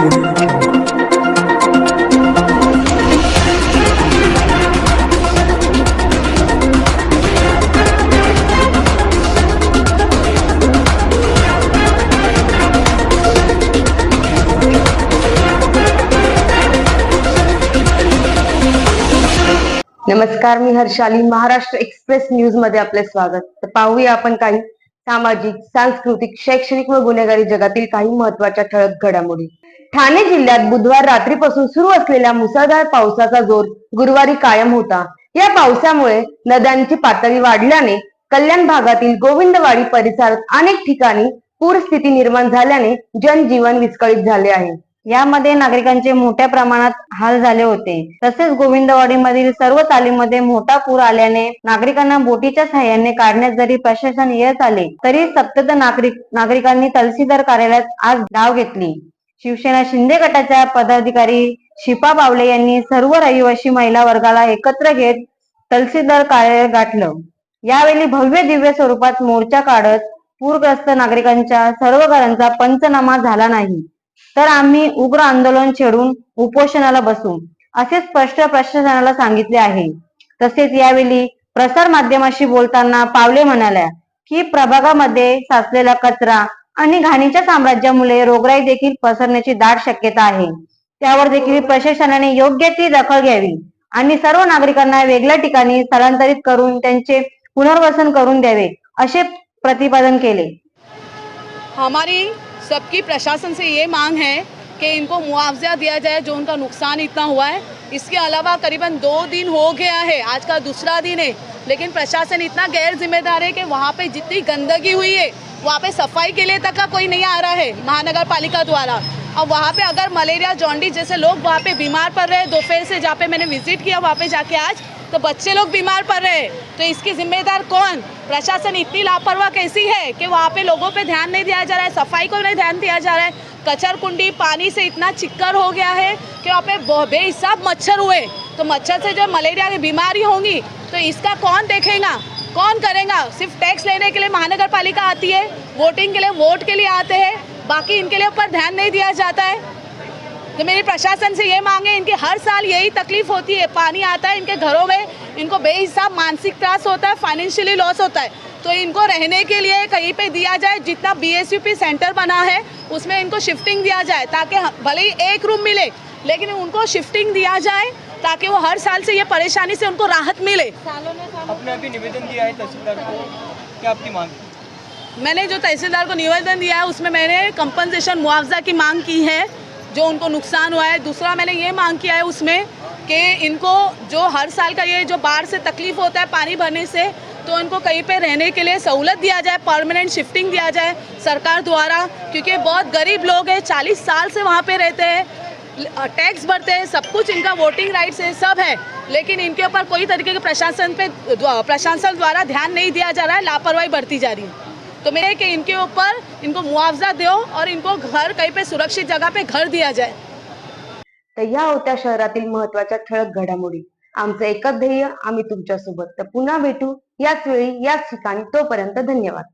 नमस्कार मी हर्षाली महाराष्ट्र एक्सप्रेस न्यूजमध्ये आपले स्वागत. तर पाहूया आपण काही सामाजिक सांस्कृतिक शैक्षणिक व गुन्हेगारी जगातील काही महत्त्वाच्या ठळक घडामोडी. ठाणे जिल्ह्यात बुधवार रात्रीपासून सुरू असलेल्या मुसळधार पावसाचा जोर गुरुवारी कायम होता. या पावसामुळे नद्यांची पातळी वाढल्याने कल्याण भागातील गोविंदवाडी परिसरात अनेक ठिकाणी पूरस्थिती निर्माण झाल्याने जनजीवन विस्कळीत झाले आहे. यामध्ये नागरिकांचे मोठ्या प्रमाणात हाल झाले होते. तसेच गोविंदवाडीमधील सर्व चालीमध्ये मोठा पूर आल्याने नागरिकांना बोटीच्या सहाय्याने काढण्यात जरी प्रशासन येत आले तरी सप्तत नागरिक नागरिकांनी तहसीलदार कार्यालयात आज धाव घेतली. शिवसेना शिंदे गटाच्या पदाधिकारी शिपा बावले यांनी सर्व रहिवासी महिला वर्गाला एकत्र घेत तहसीलदार कार्यालय गाठलं. यावेळी भव्य दिव्य स्वरूपात मोर्चा काढत पूरग्रस्त नागरिकांच्या सर्व घरांचा पंचनामा झाला नाही. तर आम्ही उग्र आंदोलन छेडून उपोषणाला बसू असे स्पष्ट प्रशासनाला सांगितले आहे. तसेच यावेळी प्रसार माध्यमाशी बोलताना पावले म्हणाल्या की प्रभागामध्ये साचलेला कचरा आणि घाणीच्या साम्राज्यामुळे रोगराई देखील पसरण्याची दाट शक्यता आहे. त्यावर देखील प्रशासनाने योग्य ती दखल घ्यावी आणि सर्व नागरिकांना वेगळ्या ठिकाणी स्थलांतरित करून त्यांचे पुनर्वसन करून द्यावे असे प्रतिपादन केले. हमारी सबकी प्रशासन से ये मांग है कि इनको मुआवजा दिया जाए जो उनका नुकसान इतना हुआ है। इसके अलावा करीबन दो दिन हो गया है, आज का दूसरा दिन है, लेकिन प्रशासन इतना गैर जिम्मेदार है कि वहाँ पे जितनी गंदगी हुई है वहाँ पे सफ़ाई के लिए तक का कोई नहीं आ रहा है महानगर पालिका द्वारा। और वहाँ पे अगर मलेरिया जॉन्डी जैसे लोग वहाँ पे बीमार पड़ रहे हैं, दोपहर से जहाँ पे मैंने विज़िट किया वहाँ पे जाके आज तो बच्चे लोग बीमार पड़ रहे हैं। तो इसकी जिम्मेदार कौन? प्रशासन इतनी लापरवाह कैसी है कि वहाँ पे लोगों पे ध्यान नहीं दिया जा रहा है, सफ़ाई को नहीं ध्यान दिया जा रहा है? कचर कुंडी, पानी से इतना चिक्कर हो गया है कि वहाँ पे बेहिसाब मच्छर हुए। तो मच्छर से जो मलेरिया की बीमारी होंगी तो इसका कौन देखेगा? कौन करेगा? सिर्फ़ टैक्स लेने के लिए महानगर पालिका आती है वोटिंग के लिए वोट के लिए आते हैं, बाकी इनके लिए ऊपर ध्यान नहीं दिया जाता है। तो मेरी प्रशासन से ये मांगे, इनके हर साल यही तकलीफ़ होती है, पानी आता है इनके घरों में, इनको बेहिसाब मानसिक त्रास होता है फाइनेंशियली लॉस होता है। तो इनको रहने के लिए कहीं पे दिया जाए, जितना बीएसयूपी सेंटर बना है, उसमें इनको शिफ्टिंग दिया जाए, ताकि भले ही एक रूम मिले, लेकिन उनको शिफ्टिंग दिया जाए ताकि वो हर साल से ये परेशानी से उनको राहत मिले। आपने अभी निवेदन दिया है तहसीलदार को? क्या आपकी मांग मैंने जो तहसीलदार को निवेदन दिया है उसमें मैंने कंपनसेशन मुआवजा की मांग की है जो उनको नुकसान हुआ है। दूसरा मैंने ये मांग किया है उसमें कि इनको जो हर साल का ये जो बाढ़ से तकलीफ़ होता है पानी भरने से तो इनको कहीं पे रहने के लिए सहूलत दिया जाए परमानेंट शिफ्टिंग दिया जाए सरकार द्वारा क्योंकि बहुत गरीब लोग हैं चालीस साल से वहाँ पे रहते हैं। टैक्स भरते हैं सब कुछ इनका वोटिंग राइट्स है सब है लेकिन इनके ऊपर कोई तरीके के प्रशासन पे प्रशासन द्वारा ध्यान नहीं दिया जा रहा है लापरवाही बढ़ती जा रही है। तो मेरे कि इनके ऊपर इनको मुआवजा दो और इनको घर कहीं पे सुरक्षित जगह पे घर दिया जाए। तर या होत्या शहरातील महत्त्वाच्या ठळक घडामोडी. आमचं एकच ध्येय आम्ही तुमच्यासोबत तर पुन्हा भेटू याच वेळी याच ठिकाणी. तोपर्यंत धन्यवाद.